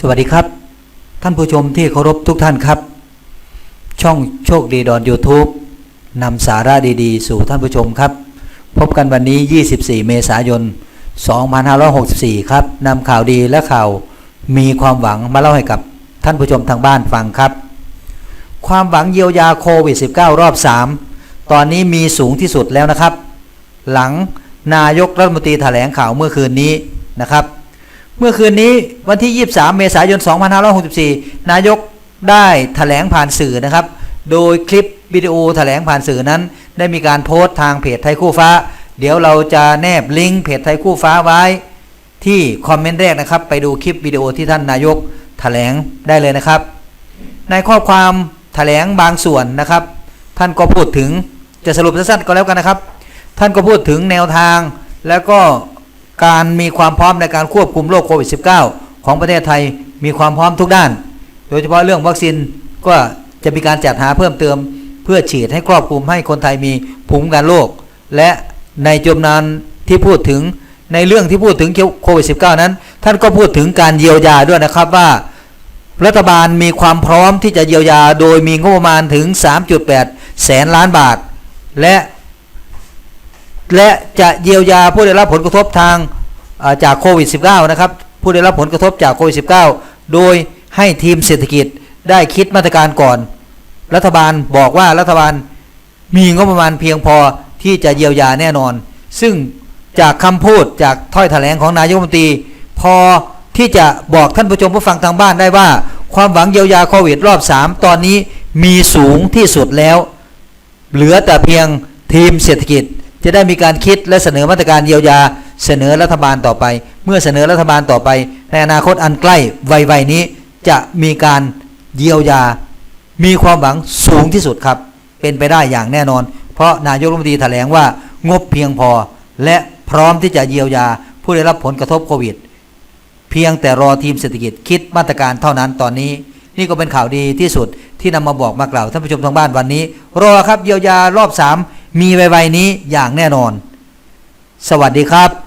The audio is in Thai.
สวัสดีครับ ท่านผู้ชมที่เคารพทุกท่านครับ ช่องโชคดีดอน YouTube นำสาระดีๆ สู่ท่านผู้ชมครับ พบกันวันนี้ 24 เมษายน 2564 ครับนำข่าวดีและข่าวมีความหวังมาเล่าให้กับท่านผู้ชมทางบ้านฟังครับ ความหวังเยียวยาโควิด -19 รอบ 3 ตอนนี้มีสูงที่สุดแล้วนะครับ หลังนายกรัฐมนตรีแถลงข่าวเมื่อคืนนี้นะครับ เมื่อคืนนี้วันที่ 23 เมษายน 2564 นายกได้แถลงผ่านสื่อนะครับ โดยคลิปวิดีโอแถลงผ่านสื่อนั้น ได้มีการโพสต์ทางเพจไทยคู่ฟ้า เดี๋ยวเราจะแนบลิงก์เพจไทยคู่ฟ้าไว้ ที่คอมเมนต์แรกนะครับ ไปดูคลิปวิดีโอที่ท่านนายกแถลงได้เลยนะครับ ในข้อความแถลงบางส่วนนะครับ ท่านก็พูดถึงจะสรุปสั้นๆก็แล้วกันนะครับ ท่านก็พูดถึงแนวทางแล้วก็ การมีความพร้อมในการควบคุมโรคโควิด -19 ของประเทศไทยมีความพร้อมทุกด้าน โดยเฉพาะเรื่องวัคซีนก็จะมีการจัดหาเพิ่มเติม เพื่อฉีดให้ครอบคลุมให้คนไทยมีภูมิคุ้มกันโรคและในจำนวนที่พูดถึงในเรื่องที่พูดถึงโควิด -19 นั้น ท่านก็พูดถึงการเยียวยาด้วยนะครับว่า รัฐบาลมีความพร้อมที่จะเยียวยาโดยมีงบประมาณถึง 3.8 แสนล้านบาท และ และจะเยียวยาผู้ได้รับผลกระทบทางจากโควิด -19 นะครับผู้ได้รับผลกระทบจากโควิด -19 โดยให้ทีมเศรษฐกิจได้คิดมาตรการก่อน รัฐบาลบอกว่ารัฐบาลมีงบประมาณเพียงพอที่จะเยียวยาแน่นอน ซึ่งจากคำพูดจากถ้อยแถลงของนายกรัฐมนตรีพอที่จะบอกท่านผู้ชมผู้ฟังทางบ้านได้ว่า ความหวังเยียวยาโควิดรอบ 3 ตอนนี้มีสูงที่สุดแล้ว เหลือแต่เพียงทีมเศรษฐกิจ จะได้มีการคิดและเสนอมาตรการเยียวยาเสนอรัฐบาลต่อไป เมื่อเสนอรัฐบาลต่อไป ในอนาคตอันใกล้ไวๆนี้ จะมีการเยียวยา มีความหวังสูงที่สุดครับ เป็นไปได้อย่างแน่นอน เพราะนายกรัฐมนตรีแถลงว่างบเพียงพอ และพร้อมที่จะเยียวยาผู้ได้รับผลกระทบโควิด เพียงแต่รอทีมเศรษฐกิจคิดมาตรการเท่านั้นตอนนี้ นี่ก็เป็นข่าวดีที่สุดที่นำมาบอกมากล่าวท่านผู้ชมทางบ้านวันนี้ รอครับเยียวยารอบ3 มีไวๆนี้อย่างแน่นอน สวัสดีครับ